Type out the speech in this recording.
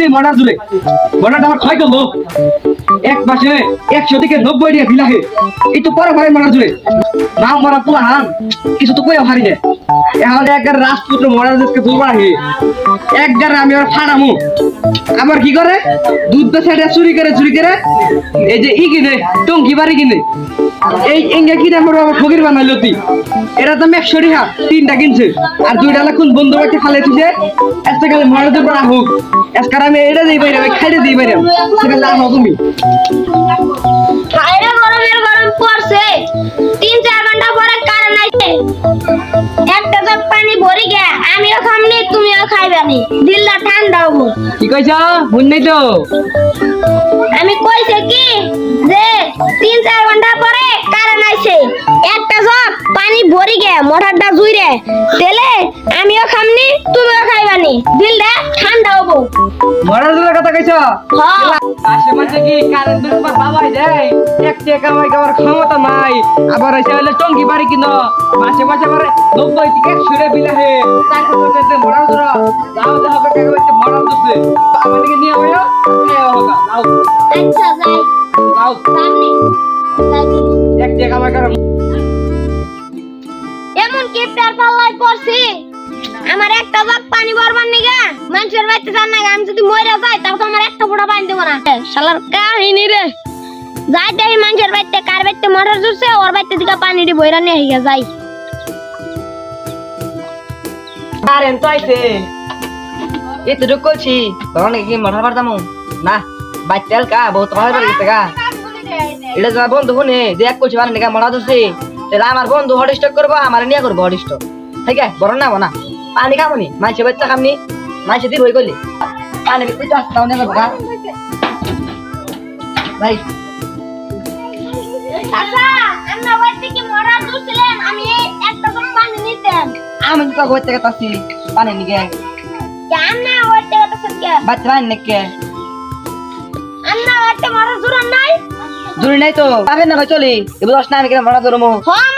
রে মনার জুড়ে মনাটা আমার ক্ষয় করল। এক মাসে একশো থেকে নব্বই টাকা বিলাহে এই তো পরে ভাই মনার জুড়ে না মরা পুলা হান কিছু তো কই হারি যায় এখন একবার রাজপুত্র মনার দেশকে তুলবা হে একবার আমি আর ফাড়ামু। আবার কি করে? দুধ বেচা চুরি করে চুরি করে এই যে ই কিনে, টঙ্কি বাড়ি কিনে। এই ইঙ্গা কিনে আমার বাবা ফকির বানাইলো তুই? এটা তো একশো টাকা তিনটা কিনছে। আর দুইটা লাখুন বন্ধু বাড়িতে ফালে তুই একটা গেলে মনে পড়া হোক। আজকাল আমি এটা দিই বাইরে খাইতে দিই বাইরে। সেটা লাভ তুমি। বাইরে গরমের গরম পড়ছে তিন চার ঘণ্টা পরে কারেন্ট আইছে। একটা জগ পানি ভরি গে আমিও খামনি তুমিও খাইবানি দিল্লা ঠান্ডা হব কি কইছ? বুঝ নাই তো। আমি কইছে কি যে মোটরটা জুইরে তেলে আমিও খামনি তুমিও খাইবানি। দিলটা ঠান্ডা হব। মরার জন্য কথা কইছ? হ্যাঁ আশেপাশে কি কারেন্ট বিল তোমার বাবাই দেয়? এক টাকা কামাই খাওয়ার ক্ষমতা নাই। আবার এসে হলে টঙ্কি বাড়ি কিনো। মাসে মাসে আবার নব্বই থেকে একশো রে চারশো টাকা মরার জন্য যাও যা হবে টাকা হচ্ছে মরার জন্য আমাদেরকে নিয়ে আয়ো হোক যাও। আচ্ছা যাই। যাও। এক টাকা কামাই মরে যাই তাহলে তো আমার একটা ফোঁটা পানি দেবো না। শালার কাহিনী রে। মানুষের বাড়িতে কার বাড়িতে মোটর জুড়ছে ওর বাড়িতে দিকে পানি বইরা নিয়ে যাই। কারেন্ট তো আইছে। এতটুকু করছি তখন কি না কা বহুত ভালো গেছে গা। এটা তোমার বন্ধু শুনে যে এক করছি মানে ধরছে তাহলে আমার বন্ধু হট স্টক করব আমার নিয়ে করব হট স্টক। ঠিক আছে বড় না না পানি খামনি মাইসে বাচ্চা খামনি মাইসে দিয়ে বই করলি চাচা আমরা বাড়িতে কি মোটর জুড়ছিলেন আমি তো ঘর থেকে তাসি পানি নিকে আমরা বাড়িতে কত সত্যি বাচ্চা পানি নিকে আমরা বাড়িতে মোটর জুড়ান নাই? জরুরি নাই তো পাবেন না চলি। এবার দশ না আমি কেন মরা ধরবো হ্যাঁ